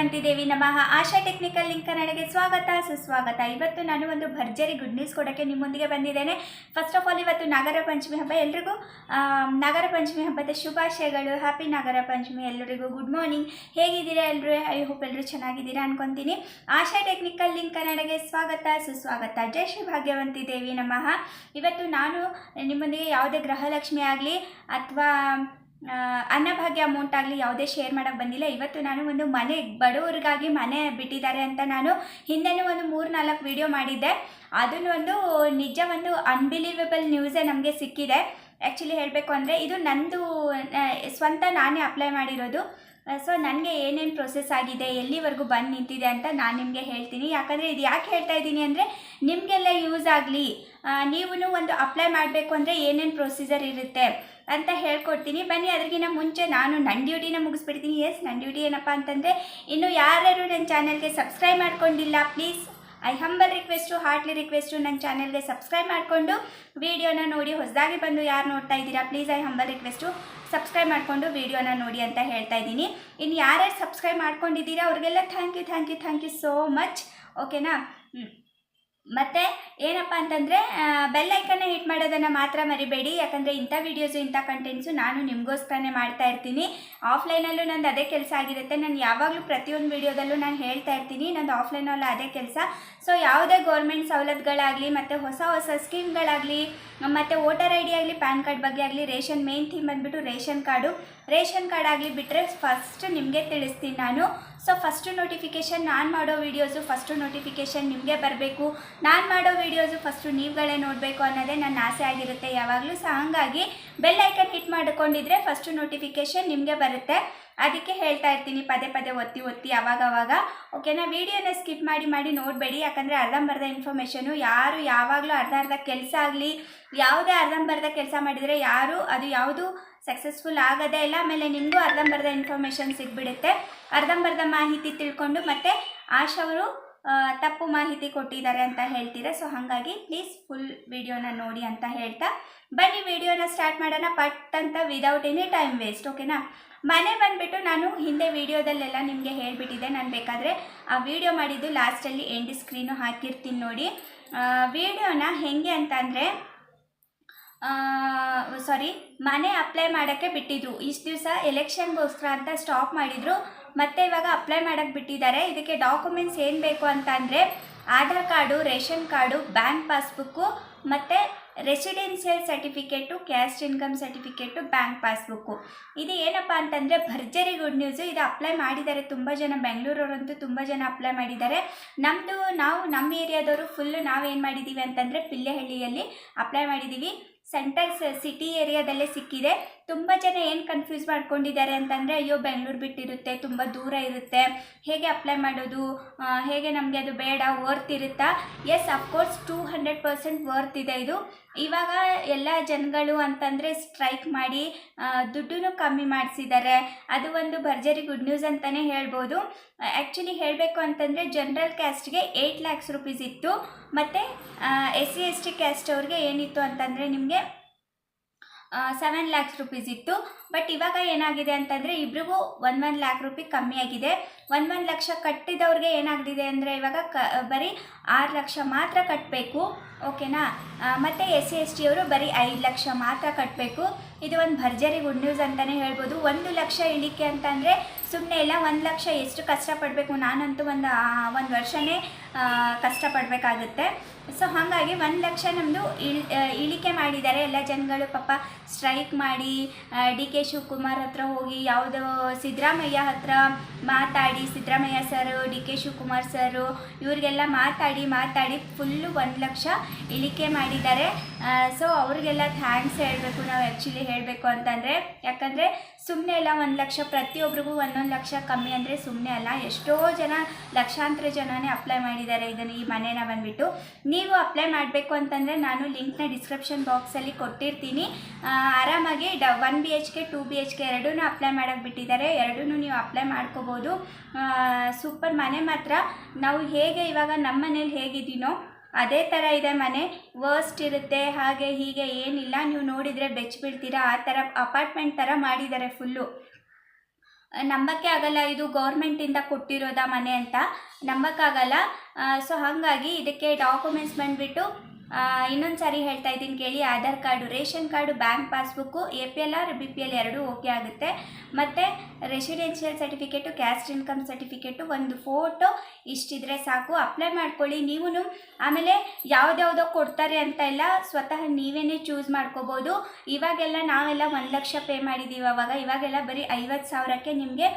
ಶ್ರೀ ದೇವಿ ನಮಃ. ಆಶಾ technical link ಕನ್ನಡಗೆ ಸ್ವಾಗತ, ಸುಸ್ವಾಗತ. ಇವತ್ತು ನಾನು ಒಂದು ಭರ್ಜರಿ ಗುಡ್ ನ್ಯೂಸ್ ಕೊಡೋಕ್ಕೆ ನಿಮ್ಮೊಂದಿಗೆ ಬಂದಿದ್ದೇನೆ. ಫಸ್ಟ್ ಆಫ್ ಆಲ್ ಇವತ್ತು ನಾಗರ ಪಂಚಮಿ ಹಬ್ಬ ಎಲ್ರಿಗೂ ನಾಗರ ಪಂಚಮಿ ಹಬ್ಬದ ಶುಭಾಶಯಗಳು. ಹ್ಯಾಪಿ ನಾಗರ ಪಂಚಮಿ ಎಲ್ಲರಿಗೂ ಗುಡ್ ಮಾರ್ನಿಂಗ್ ಹೇಗಿದ್ದೀರಾ ಎಲ್ಲರೂ ಐ ಹೋಪ್ ಎಲ್ಲರೂ ಚೆನ್ನಾಗಿದ್ದೀರಾ ಅನ್ಕೊತೀನಿ. ಆಶಾ ಟೆಕ್ನಿಕಲ್ ಲಿಂಕ್ ಕನ್ನಡಗೆ ಸ್ವಾಗತ, ಸುಸ್ವಾಗತ. ಜೈ ಶ್ರೀ ಭಾಗ್ಯವಂತಿ ದೇವಿ ನಮಃ. ಇವತ್ತು ನಾನು ನಿಮ್ಮೊಂದಿಗೆ ಯಾವುದೇ ಗ್ರಹಲಕ್ಷ್ಮಿ ಆಗಲಿ ಅಥವಾ ಅನ್ನಭಾಗ್ಯ ಅಮೌಂಟ್ ಆಗಲಿ ಯಾವುದೇ ಶೇರ್ ಮಾಡೋಕ್ಕೆ ಬಂದಿಲ್ಲ. ಇವತ್ತು ನಾನು ಒಂದು ಮನೆ, ಬಡವರಿಗಾಗಿ ಮನೆ ಬಿಟ್ಟಿದ್ದಾರೆ ಅಂತ ನಾನು ಹಿಂದೆನೂ ಒಂದು ಮೂರು ನಾಲ್ಕು ವಿಡಿಯೋ ಮಾಡಿದ್ದೆ. ಅದನ್ನು ಒಂದು ನಿಜ ಒಂದು ಅನ್ಬಿಲೀವೇಬಲ್ ನ್ಯೂಸೇ ನಮಗೆ ಸಿಕ್ಕಿದೆ. ಆ್ಯಕ್ಚುಲಿ ಹೇಳಬೇಕು ಅಂದರೆ ಇದು ನಂದು ಸ್ವಂತ ನಾನೇ ಅಪ್ಲೈ ಮಾಡಿರೋದು. ಸೊ ನನಗೆ ಏನೇನು ಪ್ರೊಸೆಸ್ ಆಗಿದೆ, ಎಲ್ಲಿವರೆಗೂ ಬಂದು ನಿಂತಿದೆ ಅಂತ ನಾನು ನಿಮಗೆ ಹೇಳ್ತೀನಿ. ಯಾಕಂದರೆ ಇದು ಯಾಕೆ ಹೇಳ್ತಾ ಇದ್ದೀನಿ ಅಂದರೆ ನಿಮಗೆಲ್ಲ ಯೂಸ್ ಆಗಲಿ ನೀವು ಒಂದು ಅಪ್ಲೈ ಮಾಡಬೇಕು ಅಂದರೆ ಏನೇನು ಪ್ರೊಸೀಜರ್ ಇರುತ್ತೆ. ಅಂತ ಹೇಳ್ಕೊಡ್ತೀನಿ. ಬನ್ನಿ ಅದಕ್ಕಿಂತ ಮುಂಚೆ ನಾನು ನನ್ನ ಡ್ಯೂಟಿನ ಮುಗಿಸ್ಬಿಡ್ತೀನಿ. ಎಸ್ ನನ್ನ ಡ್ಯೂಟಿ ಏನಪ್ಪ ಅಂತಂದರೆ, ಇನ್ನು ಯಾರ್ಯಾರು ನನ್ನ ಚಾನಲ್ಗೆ ಸಬ್ಸ್ಕ್ರೈಬ್ ಮಾಡ್ಕೊಂಡಿಲ್ಲ please I humble request heartly request ನನ್ನ ಚಾನಲ್ಗೆ ಸಬ್ಸ್ಕ್ರೈಬ್ ಮಾಡಿಕೊಂಡು, ವೀಡಿಯೋನ ನೋಡಿ, ಹೊಸದಾಗಿ ಬಂದು ಯಾರು ನೋಡ್ತಾ ಇದ್ದೀರಾ please I humble request subscribe ಮಾಡಿಕೊಂಡು, ವೀಡಿಯೋನ ನೋಡಿ ಅಂತ ಹೇಳ್ತಾ ಇದ್ದೀನಿ. ಇನ್ನು ಯಾರ್ಯಾರು ಸಬ್ಸ್ಕ್ರೈಬ್ ಮಾಡ್ಕೊಂಡಿದ್ದೀರಾ, ಅವ್ರಿಗೆಲ್ಲ thank you thank you thank you so much ಓಕೆನಾ ಹ್ಞೂ ಮತ್ತು ಏನಪ್ಪ ಅಂತಂದರೆ ಬೆಲ್ ಐಕನ್ನ ಹಿಟ್ ಮಾಡೋದನ್ನು ಮಾತ್ರ ಮರಿಬೇಡಿ. ಯಾಕಂದರೆ ಇಂಥ ವೀಡಿಯೋಸು ಇಂಥ ಕಂಟೆಂಟ್ಸು ನಾನು ನಿಮಗೋಸ್ಕರನೇ ಮಾಡ್ತಾ ಇರ್ತೀನಿ. ಆಫ್ಲೈನಲ್ಲೂ ನಂದು ಅದೇ ಕೆಲಸ ಆಗಿರುತ್ತೆ. ನಾನು ಯಾವಾಗಲೂ ಪ್ರತಿಯೊಂದು ವೀಡಿಯೋದಲ್ಲೂ ನಾನು ಹೇಳ್ತಾ ಇರ್ತೀನಿ. ನಂದು ಆಫ್ಲೈನಲ್ಲೂ ಅದೇ ಕೆಲಸ. ಸೊ ಯಾವುದೇ ಗೌರ್ಮೆಂಟ್ ಸವಲತ್ತುಗಳಾಗಲಿ, ಮತ್ತು ಹೊಸ ಹೊಸ ಸ್ಕೀಮ್ಗಳಾಗಲಿ ಮತ್ತು ವೋಟರ್ ಐ ಡಿ ಆಗಲಿ ಪ್ಯಾನ್ ಕಾರ್ಡ್ ಬಗ್ಗೆ ಆಗಲಿ ರೇಷನ್ ಮೇನ್ ಥೀಮ್ ಬಂದುಬಿಟ್ಟು ರೇಷನ್ ಕಾರ್ಡು ರೇಷನ್ ಕಾರ್ಡ್ ಆಗಲಿ ಬಿಟ್ಟರೆ ಫಸ್ಟ್ ನಿಮಗೆ ತಿಳಿಸ್ತೀನಿ ನಾನು. ಸೊ ಫಸ್ಟು ನೋಟಿಫಿಕೇಷನ್ ನಾನು ಮಾಡೋ ವೀಡಿಯೋಸು ಫಸ್ಟು ನೋಟಿಫಿಕೇಷನ್ ನಿಮಗೆ ಬರಬೇಕು. ನಾನು ಮಾಡೋ ವೀಡಿಯೋಸು ಫಸ್ಟು ನೀವುಗಳೇ ನೋಡಬೇಕು ಅನ್ನೋದೇ ನನ್ನ ಆಸೆ ಆಗಿರುತ್ತೆ. ಯಾವಾಗಲೂ ಸೊ ಹಾಗಾಗಿ ಬೆಲ್ ಐಕನ್ ಹಿಟ್ ಮಾಡಿಕೊಂಡಿದ್ರೆ ಫಸ್ಟು ನೋಟಿಫಿಕೇಷನ್ ನಿಮಗೆ ಬರುತ್ತೆ. ಅದಕ್ಕೆ ಹೇಳ್ತಾ ಇರ್ತೀನಿ, ಪದೇ ಪದೇ ಒತ್ತಿ ಒತ್ತಿ ಅವಾಗ ಅವಾಗ ಓಕೆನಾ ವೀಡಿಯೋನ ಸ್ಕಿಪ್ ಮಾಡಿ ಮಾಡಿ ನೋಡಬೇಡಿ. ಯಾಕಂದರೆ ಅರ್ಧಂಬರ್ಧ ಇನ್ಫಾರ್ಮೇಷನು ಯಾರು ಯಾವಾಗಲೂ ಅರ್ಧ ಅರ್ಧ ಕೆಲಸ ಆಗಲಿ, ಯಾವುದೇ ಅರ್ಧಂಬರ್ಧ ಕೆಲಸ ಮಾಡಿದರೆ ಯಾರು, ಅದು ಯಾವುದು ಸಕ್ಸಸ್ಫುಲ್ ಆಗೋದೇ ಇಲ್ಲ. ಆಮೇಲೆ ನಿಮಗೂ ಅರ್ಧಂಬರ್ಧ ಇನ್ಫಾರ್ಮೇಷನ್ ಸಿಗ್ಬಿಡುತ್ತೆ. ಅರ್ಧಂಬರ್ಧ ಮಾಹಿತಿ ತಿಳ್ಕೊಂಡು ಮತ್ತೆ ಆಶಾ ಅವರು ತಪ್ಪು ಮಾಹಿತಿ ಕೊಟ್ಟಿದ್ದಾರೆ ಅಂತ ಹೇಳ್ತೀರಾ? ಸೊ ಹಾಗಾಗಿ ಪ್ಲೀಸ್ ಫುಲ್ ವಿಡಿಯೋನ ನೋಡಿ ಅಂತ ಹೇಳ್ತಾ ಬನ್ನಿ. ವಿಡಿಯೋನ ಸ್ಟಾರ್ಟ್ ಮಾಡೋಣ. ಪಟ್ ಅಂತ ವಿದೌಟ್ ಎನಿ ಟೈಮ್ ವೇಸ್ಟ್ ಓಕೆನಾ ಮನೆ ಬಂದುಬಿಟ್ಟು ನಾನು ಹಿಂದೆ ವಿಡಿಯೋದಲ್ಲೆಲ್ಲ ನಿಮಗೆ ಹೇಳಿಬಿಟ್ಟಿದ್ದೆ. ನಾನು ಬೇಕಾದರೆ ಆ ವಿಡಿಯೋ ಮಾಡಿದ್ದು ಲಾಸ್ಟಲ್ಲಿ ಎಂಡ್ ಸ್ಕ್ರೀನು ಹಾಕಿರ್ತೀನಿ ನೋಡಿ. ವಿಡಿಯೋನ ಹೇಗೆ ಅಂತ ಅಂದರೆ ಸಾರಿ ಮನೆ ಅಪ್ಲೈ ಮಾಡೋಕ್ಕೆ ಬಿಟ್ಟಿದ್ರು. ಇಷ್ಟು ದಿವಸ ಎಲೆಕ್ಷನ್ಗೋಸ್ಕರ ಅಂತ ಸ್ಟಾಪ್ ಮಾಡಿದರು. ಮತ್ತೆ ಇವಾಗ ಅಪ್ಲೈ ಮಾಡೋಕ್ಕೆ ಬಿಟ್ಟಿದ್ದಾರೆ. ಇದಕ್ಕೆ ಡಾಕ್ಯುಮೆಂಟ್ಸ್ ಏನು ಬೇಕು ಅಂತಂದರೆ Aadhaar card, ration card, bank passbook, ಮತ್ತು residential certificate caste income certificate bank passbook. ಇದು ಏನಪ್ಪ ಅಂತಂದರೆ ಭರ್ಜರಿ ಗುಡ್ ನ್ಯೂಸು ಇದು ಅಪ್ಲೈ ಮಾಡಿದ್ದಾರೆ ತುಂಬ ಜನ. ಬೆಂಗಳೂರವರಂತೂ ತುಂಬ ಜನ ಅಪ್ಲೈ ಮಾಡಿದ್ದಾರೆ. ನಮ್ಮದು ನಾವು ನಮ್ಮ ಏರಿಯಾದವರು ಫುಲ್ಲು ನಾವೇನು ಮಾಡಿದ್ದೀವಿ ಅಂತಂದರೆ ಪಿಲ್ಲೆಹಳ್ಳಿಯಲ್ಲಿ ಅಪ್ಲೈ ಮಾಡಿದ್ದೀವಿ ಸೆಂಟರ್ಸ್ ಸಿಟಿ ಏರಿಯಾದಲ್ಲೇ ಸಿಕ್ಕಿದೆ. ತುಂಬ ಜನ ಏನು ಕನ್ಫ್ಯೂಸ್ ಮಾಡ್ಕೊಂಡಿದ್ದಾರೆ ಅಂತಂದರೆ, ಅಯ್ಯೋ, ಬೆಂಗಳೂರು ಬಿಟ್ಟಿರುತ್ತೆ, ತುಂಬ ದೂರ ಇರುತ್ತೆ, ಹೇಗೆ ಅಪ್ಲೈ ಮಾಡೋದು? ಹೇಗೆ ನಮಗೆ ಅದು ಬೇಡ ವರ್ತ್ ಇರುತ್ತಾ? Yes of course two hundred percent worth ಇದೆ ಇದು. ಇವಾಗ ಎಲ್ಲ ಜನಗಳು ಅಂತಂದರೆ ಸ್ಟ್ರೈಕ್ ಮಾಡಿ ದುಡ್ಡು ಕಮ್ಮಿ ಮಾಡಿಸಿದ್ದಾರೆ. ಅದು ಒಂದು ಭರ್ಜರಿ ಗುಡ್ ನ್ಯೂಸ್ ಅಂತಲೇ ಹೇಳ್ಬೋದು. ಆ್ಯಕ್ಚುಲಿ ಹೇಳಬೇಕು ಅಂತಂದರೆ ಜನರಲ್ ಕ್ಯಾಸ್ಟ್ಗೆ ಏಯ್ಟ್ ಲ್ಯಾಕ್ಸ್ ರುಪೀಸ್ ಇತ್ತು. ಮತ್ತು S C S T caste ಅವ್ರಿಗೆ ಏನಿತ್ತು ಅಂತಂದರೆ, ನಿಮಗೆ ಸೆವೆನ್ ಲ್ಯಾಕ್ಸ್ ರುಪೀಸ್ ಇತ್ತು. ಬಟ್ ಇವಾಗ ಏನಾಗಿದೆ ಅಂತಂದರೆ ಇಬ್ರಿಗೂ ಒನ್ ಒನ್ ಲ್ಯಾಕ್ ರುಪಿ ಕಮ್ಮಿ ಒನ್ ಒನ್ ಲಕ್ಷ ಕಟ್ಟಿದವ್ರಿಗೆ ಏನಾಗ್ತಿದೆ ಅಂದರೆ ಇವಾಗ ಕ, ಬರೀ ಆರು ಲಕ್ಷ ಮಾತ್ರ ಕಟ್ಟಬೇಕು ಓಕೆನಾ? ಮತ್ತು ಎಸ್ ಸಿ ಎಸ್ ಟಿಯವರು ಬರೀ ಐದು ಲಕ್ಷ ಮಾತ್ರ ಕಟ್ಟಬೇಕು ಇದು ಒಂದು ಭರ್ಜರಿ ಗುಡ್ ನ್ಯೂಸ್ ಅಂತಲೇ ಹೇಳ್ಬೋದು. ಒಂದು ಲಕ್ಷ ಇಳಿಕೆ ಅಂತಂದರೆ ಸುಮ್ಮನೆ ಇಲ್ಲ, ಒಂದು ಲಕ್ಷ ಎಷ್ಟು ಕಷ್ಟಪಡಬೇಕು? ನಾನಂತೂ ಒಂದು ಒಂದು ವರ್ಷನೇ ಕಷ್ಟಪಡಬೇಕಾಗುತ್ತೆ. ಸೊ, ಹಾಗಾಗಿ ಒಂದು ಲಕ್ಷ ನಮ್ಮದು ಇಳಿ ಇಳಿಕೆ ಮಾಡಿದ್ದಾರೆ. ಎಲ್ಲ ಜನಗಳು ಪಾಪ ಸ್ಟ್ರೈಕ್ ಮಾಡಿ ಡಿ ಕೆ ಶಿವಕುಮಾರ್ ಹತ್ರ ಹೋಗಿ, ಯಾವುದೋ ಸಿದ್ದರಾಮಯ್ಯ ಹತ್ರ ಮಾತಾಡಿ Siddaramaiah sir D K Shivakumar sir, ಇವರಿಗೆಲ್ಲ ಮಾತಾಡಿ ಮಾತಾಡಿ ಫುಲ್ಲು ಒಂದು ಲಕ್ಷ ಇಳಿಕೆ ಮಾಡಿದ್ದಾರೆ. ಸೊ ಅವ್ರಿಗೆಲ್ಲ ಥ್ಯಾಂಕ್ಸ್ ಹೇಳಬೇಕು, ನಾವು ಆ್ಯಕ್ಚುಲಿ ಹೇಳಬೇಕು ಅಂತಂದರೆ, ಯಾಕಂದರೆ ಸುಮ್ಮನೆ ಅಲ್ಲ, ಒಂದು ಲಕ್ಷ ಪ್ರತಿಯೊಬ್ಬರಿಗೂ ಒಂದೊಂದು ಲಕ್ಷ ಕಮ್ಮಿ ಅಂದರೆ ಸುಮ್ಮನೆ ಅಲ್ಲ. ಎಷ್ಟೋ ಜನ ಲಕ್ಷಾಂತರ ಜನನೇ ಅಪ್ಲೈ ಮಾಡಿದ್ದಾರೆ ಇದನ್ನು ಈ ಮನೇನ ಬಂದುಬಿಟ್ಟು. ನೀವು ಅಪ್ಲೈ ಮಾಡಬೇಕು ಅಂತಂದರೆ ನಾನು ಲಿಂಕ್ನ ಡಿಸ್ಕ್ರಿಪ್ಷನ್ ಬಾಕ್ಸಲ್ಲಿ ಕೊಟ್ಟಿರ್ತೀನಿ. ಆರಾಮಾಗಿ ಡ one B H K two B H K ಎರಡೂ ಅಪ್ಲೈ ಮಾಡೋಕ್ಕೆ ಬಿಟ್ಟಿದ್ದಾರೆ. ಎರಡೂ ನೀವು ಅಪ್ಲೈ ಮಾಡ್ಕೋಬೋದು. ಸೂಪರ್ ಮನೆ ಮಾತ್ರ. ನಾವು ಹೇಗೆ ಇವಾಗ ನಮ್ಮ ಮನೇಲಿ ಹೇಗಿದ್ದೀನೋ ಅದೇ ಥರ ಇದೆ ಮನೆ. ವರ್ಸ್ಟ್ ಇರುತ್ತೆ, ಹಾಗೆ ಹೀಗೆ ಏನಿಲ್ಲ. ನೀವು ನೋಡಿದರೆ ಬೆಚ್ಚಿಬಿಡ್ತೀರಾ ಆ ಥರ ಅಪಾರ್ಟ್ಮೆಂಟ್ ಥರ ಮಾಡಿದ್ದಾರೆ ಫುಲ್ಲು ನಂಬಕ್ಕೆ ಆಗಲ್ಲ, ಇದು ಗೌರ್ಮೆಂಟಿಂದ ಕೊಟ್ಟಿರೋದ ಮನೆ ಅಂತ. ನಂಬಕ್ಕಾಗಲ್ಲ. ಸೊ ಹಾಗಾಗಿ ಇದಕ್ಕೆ ಡಾಕ್ಯುಮೆಂಟ್ಸ್ ಬಂದುಬಿಟ್ಟು ಇನ್ನೊಂದು ಸಾರಿ ಹೇಳ್ತಾ ಇದ್ದೀನಿ ಕೇಳಿ, Aadhaar card, ration card, bank passbook, A P L R, B P L ಎರಡೂ ಓಕೆ ಆಗುತ್ತೆ. ಮತ್ತು residential certificate, caste income certificate, ಒಂದು ಫೋಟೋ ಇಷ್ಟಿದ್ರೆ ಸಾಕು. ಅಪ್ಲೈ ಮಾಡ್ಕೊಳ್ಳಿ ನೀವು ಆಮೇಲೆ ಯಾವುದ್ಯಾವುದೋ ಕೊಡ್ತಾರೆ ಅಂತ ಎಲ್ಲ ಸ್ವತಃ ನೀವೇ ಚೂಸ್ ಮಾಡ್ಕೋಬೋದು. ಇವಾಗೆಲ್ಲ ನಾವೆಲ್ಲ ಒಂದು ಲಕ್ಷ ಪೇ ಮಾಡಿದ್ದೀವಿ ಅವಾಗ. ಇವಾಗೆಲ್ಲ ಬರೀ ಐವತ್ತು ಸಾವಿರಕ್ಕೆ ನಿಮಗೆ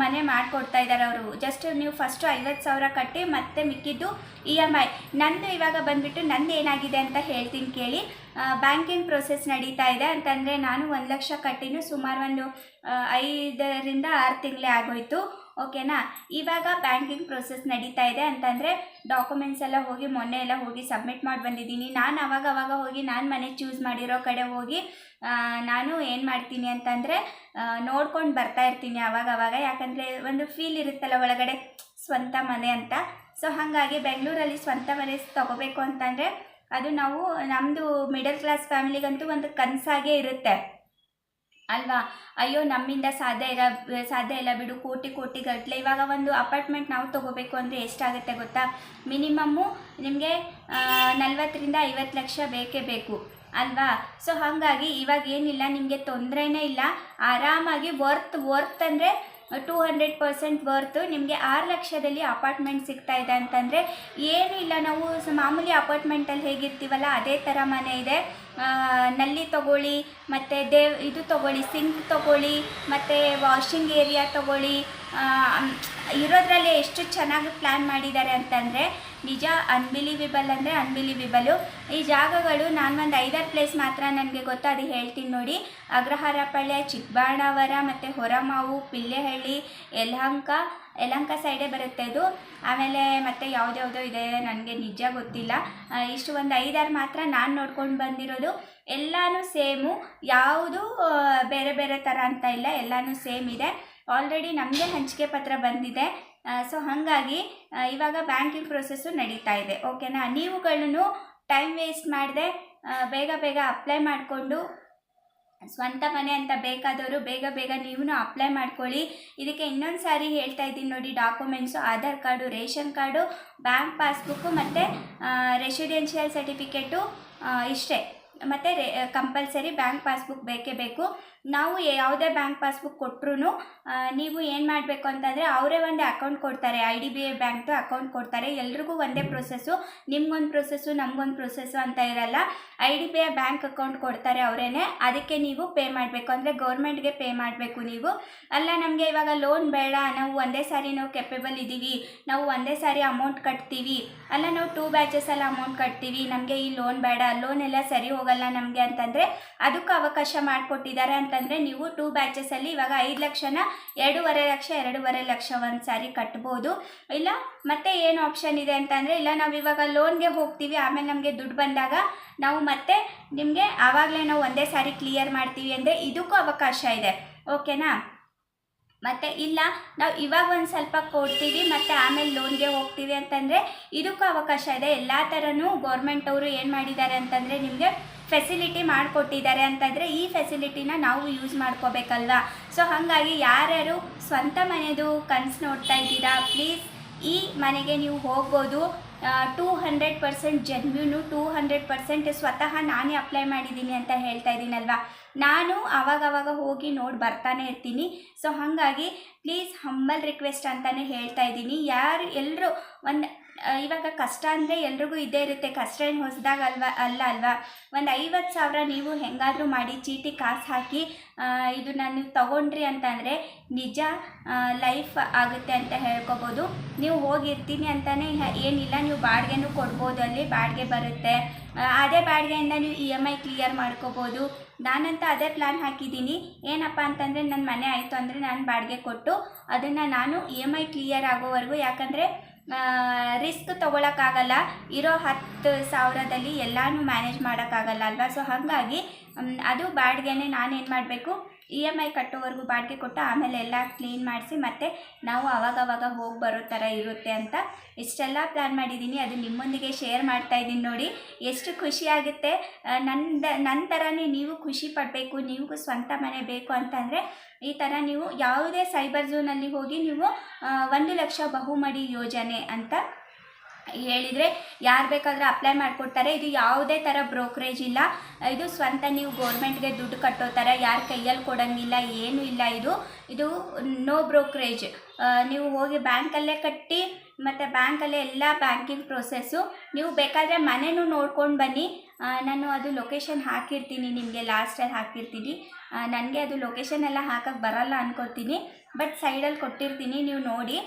ಮನೆ ಮಾಡಿಕೊಡ್ತಾ ಇದ್ದಾರೆ ಅವರು. ಜಸ್ಟ್ ನೀವು ಫಸ್ಟು ಐವತ್ತು ಸಾವಿರ ಕಟ್ಟಿ ಮತ್ತೆ ಮಿಕ್ಕಿದ್ದು ಇ ಎಂ ಐ ನಂದು ಇವಾಗ ಬಂದುಬಿಟ್ಟು ನಂದು ಏನಾಗಿದೆ ಅಂತ ಹೇಳ್ತೀನಿ ಕೇಳಿ. ಬ್ಯಾಂಕಿಂಗ್ ಪ್ರೊಸೆಸ್ ನಡೀತಾ ಇದೆ ಅಂತಂದರೆ ನಾನು ಒಂದು ಲಕ್ಷ ಕಟ್ಟಿನೂ ಸುಮಾರು ಒಂದು ಐದರಿಂದ ಆರು ತಿಂಗಳೇ ಆಗೋಯ್ತು. ಓಕೆನಾ? ಇವಾಗ ಬ್ಯಾಂಕಿಂಗ್ ಪ್ರೊಸೆಸ್ ನಡೀತಾ ಇದೆ ಅಂತಂದರೆ ಡಾಕ್ಯುಮೆಂಟ್ಸ್ ಎಲ್ಲ ಹೋಗಿ ಮೊನ್ನೆ ಎಲ್ಲ ಹೋಗಿ ಸಬ್ಮಿಟ್ ಮಾಡಿ ಬಂದಿದ್ದೀನಿ. ನಾನು ಅವಾಗ ಅವಾಗ ಹೋಗಿ ನಾನು ಮನೆ ಚೂಸ್ ಮಾಡಿರೋ ಕಡೆ ಹೋಗಿ ನಾನು ಏನು ಮಾಡ್ತೀನಿ ಅಂತಂದರೆ ನೋಡ್ಕೊಂಡು ಬರ್ತಾ ಇರ್ತೀನಿ ಅವಾಗ ಅವಾಗ. ಯಾಕಂದರೆ ಒಂದು ಫೀಲ್ ಇರುತ್ತಲ್ಲ ಒಳಗಡೆ ಸ್ವಂತ ಮನೆ ಅಂತ. ಸೊ ಹಾಗಾಗಿ ಬೆಂಗಳೂರಲ್ಲಿ ಸ್ವಂತ ಮನೆ ತಗೋಬೇಕು ಅಂತಂದರೆ ಅದು ನಾವು ನಮ್ಮದು ಮಿಡಲ್ ಕ್ಲಾಸ್ ಫ್ಯಾಮಿಲಿಗಂತೂ ಒಂದು ಕನಸಾಗೇ ಇರುತ್ತೆ. ಅಲ್ವಾ? ಅಯ್ಯೋ, ನಮ್ಮಿಂದ ಸಾಧ್ಯ ಇರ ಸಾಧ್ಯ ಇಲ್ಲ ಬಿಡು, ಕೋಟಿ ಕೋಟಿ ಗಟ್ಟಲೆ ಇವಾಗ ಒಂದು ಅಪಾರ್ಟ್ಮೆಂಟ್ ನಾವು ತೊಗೋಬೇಕು ಅಂದರೆ ಎಷ್ಟಾಗುತ್ತೆ ಗೊತ್ತಾ? ಮಿನಿಮಮ್ಮು ನಿಮಗೆ ನಲ್ವತ್ತರಿಂದ ಐವತ್ತು ಲಕ್ಷ ಬೇಕೇ ಬೇಕು, ಅಲ್ವಾ? ಸೊ ಹಾಗಾಗಿ ಇವಾಗ ಏನಿಲ್ಲ, ನಿಮಗೆ ತೊಂದರೆನೇ ಇಲ್ಲ. ಆರಾಮಾಗಿ ವರ್ತ್ ವರ್ತ್ ಅಂದರೆ ಟೂ ಹಂಡ್ರೆಡ್ ಪರ್ಸೆಂಟ್ ವರ್ತು ನಿಮಗೆ ಆರು ಲಕ್ಷದಲ್ಲಿ ಅಪಾರ್ಟ್ಮೆಂಟ್ ಸಿಗ್ತಾ ಇದೆ ಅಂತಂದರೆ, ಏನೂ ಇಲ್ಲ. ನಾವು ಮಾಮೂಲಿ ಅಪಾರ್ಟ್ಮೆಂಟಲ್ಲಿ ಹೇಗಿರ್ತೀವಲ್ಲ, ಅದೇ ಥರ ಮನೆ ಇದೆ. ನಲ್ಲಿ ತಗೊಳ್ಳಿ ಮತ್ತು ದೇವ್ ಇದು ತಗೊಳ್ಳಿ ಸಿಂಕ್ ತಗೊಳ್ಳಿ ಮತ್ತು ವಾಷಿಂಗ್ ಏರಿಯಾ ತಗೊಳ್ಳಿ ಇರೋದ್ರಲ್ಲೇ ಎಷ್ಟು ಚೆನ್ನಾಗಿ ಪ್ಲ್ಯಾನ್ ಮಾಡಿದ್ದಾರೆ ಅಂತಂದರೆ ನಿಜ ಅನ್ಬಿಲಿವಿಬಲ್ ಅಂದರೆ ಅನ್ಬಿಲಿವಿಬಲು ಈ ಜಾಗಗಳು ನಾನು ಒಂದು ಐದಾರು ಪ್ಲೇಸ್ ಮಾತ್ರ ನನಗೆ ಗೊತ್ತು, ಅದು ಹೇಳ್ತೀನಿ ನೋಡಿ. ಅಗ್ರಹಾರಪಳ್ಯ ಚಿಕ್ಕಬಾಣಾವರ ಮತ್ತು ಹೊರಮಾವು ಪಿಲ್ಲೆಹಳ್ಳಿ ಯಲಹಂಕ ಯಲಹಂಕ ಸೈಡೇ ಬರುತ್ತೆ ಅದು. ಆಮೇಲೆ ಮತ್ತೆ ಯಾವುದ್ಯಾವುದೋ ಇದೆ ನನಗೆ ನಿಜ ಗೊತ್ತಿಲ್ಲ. ಇಷ್ಟು ಒಂದು ಐದಾರು ಮಾತ್ರ ನಾನು ನೋಡ್ಕೊಂಡು ಬಂದಿರೋದು. ಎಲ್ಲನೂ ಸೇಮು. ಯಾವುದು ಬೇರೆ ಬೇರೆ ಥರ ಅಂತ ಇಲ್ಲ. ಎಲ್ಲನೂ ಸೇಮ್ ಇದೆ. ಆಲ್ರೆಡಿ ನಮಗೆ ಹಂಚಿಕೆ ಪತ್ರ ಬಂದಿದೆ. ಸೊ ಹಾಗಾಗಿ ಇವಾಗ ಬ್ಯಾಂಕಿಂಗ್ ಪ್ರೊಸೆಸ್ಸು ನಡೀತಾ ಇದೆ. ಓಕೆನಾ ನೀವುಗಳನ್ನು ಟೈಮ್ ವೇಸ್ಟ್ ಮಾಡದೆ ಬೇಗ ಬೇಗ ಅಪ್ಲೈ ಮಾಡಿಕೊಂಡು, ಸ್ವಂತ ಮನೆ ಅಂತ ಬೇಕಾದವರು ಬೇಗ ಬೇಗ ನೀವು ಅಪ್ಲೈ ಮಾಡ್ಕೊಳ್ಳಿ. ಇದಕ್ಕೆ ಇನ್ನೊಂದು ಸಾರಿ ಹೇಳ್ತಾ ಇದ್ದೀನಿ ನೋಡಿ documents Aadhaar card, ration card bank passbook ಮತ್ತು ರೆಸಿಡೆನ್ಷಿಯಲ್ ಸರ್ಟಿಫಿಕೇಟು ಇಷ್ಟೇ. ಮತ್ತು ರೇ ಕಂಪಲ್ಸರಿ ಬ್ಯಾಂಕ್ ಪಾಸ್ಬುಕ್ ಬೇಕೇ ಬೇಕು. ನಾವು ಯಾವುದೇ ಬ್ಯಾಂಕ್ ಪಾಸ್ಬುಕ್ ಕೊಟ್ಟರು ನೀವು ಏನು ಮಾಡಬೇಕು ಅಂತಂದರೆ ಅವರೇ ಒಂದೇ ಅಕೌಂಟ್ ಕೊಡ್ತಾರೆ. ಐ ಡಿ ಬಿ ಐ ಬ್ಯಾಂಕ್ದು ಅಕೌಂಟ್ ಕೊಡ್ತಾರೆ. ಎಲ್ರಿಗೂ ಒಂದೇ ಪ್ರೊಸೆಸ್ಸು. ನಿಮ್ಗೊಂದು ಪ್ರೊಸೆಸ್ಸು, ನಮಗೊಂದು ಪ್ರೊಸೆಸ್ಸು ಅಂತ ಇರಲ್ಲ. I D B I bank account ಕೊಡ್ತಾರೆ ಅವರೇನೆ. ಅದಕ್ಕೆ ನೀವು ಪೇ ಮಾಡಬೇಕು. ಅಂದರೆ ಗೌರ್ಮೆಂಟ್ಗೆ ಪೇ ಮಾಡಬೇಕು ನೀವು. ಅಲ್ಲ, ನಮಗೆ ಇವಾಗ ಲೋನ್ ಬೇಡ. ನಾವು ಒಂದೇ ಸಾರಿ ನಾವು ಕೆಪೇಬಲ್ ಇದ್ದೀವಿ. ನಾವು ಒಂದೇ ಸಾರಿ ಅಮೌಂಟ್ ಕಟ್ತೀವಿ. ಅಲ್ಲ, ನಾವು ಟೂ ಬ್ಯಾಚಸಲ್ಲಿ ಅಮೌಂಟ್ ಕಟ್ತೀವಿ. ನಮಗೆ ಈ ಲೋನ್ ಬೇಡ. ಲೋನ್ ಎಲ್ಲ ಸರಿ ಹೋಗಲ್ಲ ನಮಗೆ ಅಂತಂದರೆ, ಅದಕ್ಕೂ ಅವಕಾಶ ಮಾಡಿಕೊಟ್ಟಿದ್ದಾರೆ ಅಂತಂದರೆ ನೀವು ಟೂ ಬ್ಯಾಚಸಲ್ಲಿ ಇವಾಗ ಐದು ಲಕ್ಷನ ಎರಡೂವರೆ ಲಕ್ಷ ಎರಡೂವರೆ ಲಕ್ಷ ಒಂದು ಸಾರಿ ಕಟ್ಬೋದು. ಇಲ್ಲ, ಮತ್ತೆ ಏನು ಆಪ್ಷನ್ ಇದೆ ಅಂತಂದರೆ, ಇಲ್ಲ, ನಾವು ಇವಾಗ ಲೋನ್ಗೆ ಹೋಗ್ತೀವಿ, ಆಮೇಲೆ ನಮಗೆ ದುಡ್ಡು ಬಂದಾಗ ನಾವು ಮತ್ತೆ ನಿಮಗೆ ಆವಾಗಲೇ ನಾವು ಒಂದೇ ಸಾರಿ ಕ್ಲಿಯರ್ ಮಾಡ್ತೀವಿ ಅಂದರೆ ಇದಕ್ಕೂ ಅವಕಾಶ ಇದೆ. ಓಕೆನಾ ಮತ್ತೆ ಇಲ್ಲ, ನಾವು ಇವಾಗ ಒಂದು ಸ್ವಲ್ಪ ಕೊಡ್ತೀವಿ, ಮತ್ತು ಆಮೇಲೆ ಲೋನ್ಗೆ ಹೋಗ್ತೀವಿ ಅಂತಂದರೆ ಇದಕ್ಕೂ ಅವಕಾಶ ಇದೆ. ಎಲ್ಲ ಥರನೂ ಗೌರ್ಮೆಂಟವರು ಏನು ಮಾಡಿದ್ದಾರೆ ಅಂತಂದರೆ ನಿಮಗೆ ಫೆಸಿಲಿಟಿ ಮಾಡಿಕೊಟ್ಟಿದ್ದಾರೆ ಅಂತಂದರೆ ಈ ಫೆಸಿಲಿಟಿನ ನಾವು ಯೂಸ್ ಮಾಡ್ಕೋಬೇಕಲ್ವಾ? ಸೊ ಹಾಗಾಗಿ ಯಾರ್ಯಾರು ಸ್ವಂತ ಮನೆದು ಕನಸು ನೋಡ್ತಾ ಇದ್ದೀರಾ ಪ್ಲೀಸ್ ಈ ಮನೆಗೆ ನೀವು ಹೋಗ್ಬೋದು. Two hundred percent genuine two hundred percent ಸ್ವತಃ ನಾನೇ ಅಪ್ಲೈ ಮಾಡಿದ್ದೀನಿ ಅಂತ ಹೇಳ್ತಾ ಇದ್ದೀನಲ್ವ? ನಾನು ಆವಾಗವಾಗ ಹೋಗಿ ನೋಡಿ ಬರ್ತಾನೆ ಇರ್ತೀನಿ. ಸೊ ಹಾಗಾಗಿ ಪ್ಲೀಸ್ ಹಂಬಲ್ ರಿಕ್ವೆಸ್ಟ್ ಅಂತಲೇ ಹೇಳ್ತಾ ಇದ್ದೀನಿ. ಯಾರು ಎಲ್ಲರೂ ಒಂದು ಇವಾಗ ಕಷ್ಟ ಅಂದರೆ ಎಲ್ರಿಗೂ ಇದ್ದೇ ಇರುತ್ತೆ. ಕಷ್ಟ ಏನು ಹೊಸದಾಗ ಅಲ್ವಾ? ಅಲ್ಲ ಅಲ್ವಾ? ಒಂದು ಐವತ್ತು ಸಾವಿರ ನೀವು ಹೆಂಗಾದರೂ ಮಾಡಿ ಚೀಟಿ ಕಾಸು ಹಾಕಿ ಇದು ನಾನು ತೊಗೊಂಡ್ರಿ ಅಂತಂದರೆ ನಿಜ ಲೈಫ್ ಆಗುತ್ತೆ ಅಂತ ಹೇಳ್ಕೊಬೋದು. ನೀವು ಹೋಗಿರ್ತೀನಿ ಅಂತಲೇ ಏನಿಲ್ಲ. ನೀವು ಬಾಡಿಗೆನೂ ಕೊಡ್ಬೋದು. ಅಲ್ಲಿ ಬಾಡಿಗೆ ಬರುತ್ತೆ. ಅದೇ ಬಾಡಿಗೆಯಿಂದ ನೀವು ಇ ಎಂ ಐ ಕ್ಲಿಯರ್ ಮಾಡ್ಕೋಬೋದು. ನಾನಂತ ಅದೇ ಪ್ಲ್ಯಾನ್ ಹಾಕಿದ್ದೀನಿ. ಏನಪ್ಪ ಅಂತಂದರೆ ನನ್ನ ಮನೆ ಆಯಿತು ಅಂದರೆ ನಾನು ಬಾಡಿಗೆ ಕೊಟ್ಟು ಅದನ್ನು ನಾನು ಇ ಎಂ ಐ ಕ್ಲಿಯರ್ ಆಗೋವರೆಗೂ. ಯಾಕಂದರೆ ರಿಸ್ಕ್ ತೊಗೊಳಕ್ಕಾಗಲ್ಲ. ಇರೋ ಹತ್ತು ಸಾವಿರದಲ್ಲಿ ಎಲ್ಲನೂ ಮ್ಯಾನೇಜ್ ಮಾಡೋಕ್ಕಾಗಲ್ಲ ಅಲ್ವಾ? ಸೊ ಹಾಗಾಗಿ ಅದು ಬಾಡಿಗೆನೇ ನಾನೇನು ಮಾಡಬೇಕು? ಇ ಎಂ ಐ ಕಟ್ಟೋವರೆಗೂ ಬಾಡಿಗೆ ಕೊಟ್ಟು ಆಮೇಲೆ ಎಲ್ಲ ಕ್ಲೀನ್ ಮಾಡಿಸಿ ಮತ್ತು ನಾವು ಅವಾಗವಾಗ ಹೋಗಿ ಬರೋ ಥರ ಇರುತ್ತೆ ಅಂತ. ಇಷ್ಟೆಲ್ಲ ಪ್ಲ್ಯಾನ್ ಮಾಡಿದ್ದೀನಿ. ಅದು ನಿಮ್ಮೊಂದಿಗೆ ಶೇರ್ ಮಾಡ್ತಾ ಇದ್ದೀನಿ ನೋಡಿ. ಎಷ್ಟು ಖುಷಿ ಆಗುತ್ತೆ. ನಂದ ನನ್ನ ಥರನೇ ನೀವು ಖುಷಿ ಪಡಬೇಕು, ನಿಮಗೂ ಸ್ವಂತ ಮನೆ ಬೇಕು ಅಂತಂದರೆ ಈ ಥರ ನೀವು ಯಾವುದೇ ಸೈಬರ್ ಝೋನಲ್ಲಿ ಹೋಗಿ ನೀವು ಒಂದು ಲಕ್ಷ ಬಹುಮಡಿ ಯೋಜನೆ ಅಂತ ಹೇಳಿದರೆ ಯಾರು ಬೇಕಾದರೂ ಅಪ್ಲೈ ಮಾಡಿಕೊಡ್ತಾರೆ. ಇದು ಯಾವುದೇ ಥರ ಬ್ರೋಕ್ರೇಜ್ ಇಲ್ಲ. ಇದು ಸ್ವಂತ ನೀವು ಗೋರ್ಮೆಂಟ್ಗೆ ದುಡ್ಡು ಕಟ್ಟೋ ಥರ ಯಾರ ಕೈಯಲ್ಲಿ ಕೊಡೋಂಗಿಲ್ಲ, ಏನೂ ಇಲ್ಲ ಇದು. ಇದು ನೋ ಬ್ರೋಕ್ರೇಜ್ ನೀವು ಹೋಗಿ ಬ್ಯಾಂಕಲ್ಲೇ ಕಟ್ಟಿ, ಮತ್ತು ಬ್ಯಾಂಕಲ್ಲೇ ಎಲ್ಲ ಬ್ಯಾಂಕಿಂಗ್ ಪ್ರೊಸೆಸ್ಸು ನೀವು ಬೇಕಾದರೆ ಮನೆಯೂ ನೋಡ್ಕೊಂಡು ಬನ್ನಿ. ನಾನು ಅದು ಲೊಕೇಶನ್ ಹಾಕಿರ್ತೀನಿ, ನಿಮಗೆ ಲಾಸ್ಟಲ್ಲಿ ಹಾಕಿರ್ತೀನಿ. ನನಗೆ ಅದು ಲೊಕೇಶನ್ ಎಲ್ಲ ಹಾಕಕ್ಕೆ ಬರಲ್ಲ ಅನ್ಕೋತೀನಿ. ಬಟ್ ಸೈಡಲ್ಲಿ ಕೊಟ್ಟಿರ್ತೀನಿ, ನೀವು ನೋಡಿ.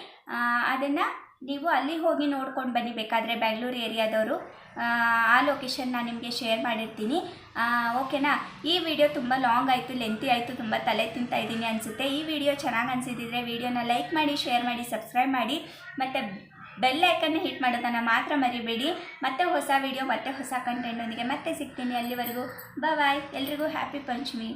ಅದನ್ನು ನೀವು ಅಲ್ಲಿ ಹೋಗಿ ನೋಡ್ಕೊಂಡು ಬನ್ನಿ ಬೇಕಾದರೆ ಬೆಂಗಳೂರು ಏರಿಯಾದವರು. ಆ ಲೊಕೇಶನ್ ನಾನು ನಿಮಗೆ ಶೇರ್ ಮಾಡಿರ್ತೀನಿ. ಓಕೆನಾ ಈ ವಿಡಿಯೋ ತುಂಬ ಲಾಂಗ್ ಆಯಿತು ಲೆಂತಿ ಆಯಿತು, ತುಂಬ ತಲೆ ತಿಂತಾ ಇದ್ದೀನಿ ಅನಿಸುತ್ತೆ. ಈ ವಿಡಿಯೋ ಚೆನ್ನಾಗಿ ಅನಿಸಿದ್ರೆ ವಿಡಿಯೋನ ಲೈಕ್ ಮಾಡಿ ಶೇರ್ ಮಾಡಿ ಸಬ್ಸ್ಕ್ರೈಬ್ ಮಾಡಿ. ಮತ್ತು ಬೆಲ್ ಐಕನ್ನ ಹಿಟ್ ಮಾಡೋದನ್ನು ಮಾತ್ರ ಮರಿಬೇಡಿ. ಮತ್ತೆ ಹೊಸ ವಿಡಿಯೋ ಮತ್ತೆ ಹೊಸ ಕಂಟೆಂಟೊಂದಿಗೆ ಮತ್ತೆ ಸಿಗ್ತೀನಿ ಅಲ್ಲಿವರೆಗೂ. ಬಾಯ್ ಎಲ್ರಿಗೂ ಹ್ಯಾಪಿ ಪಂಚಮಿ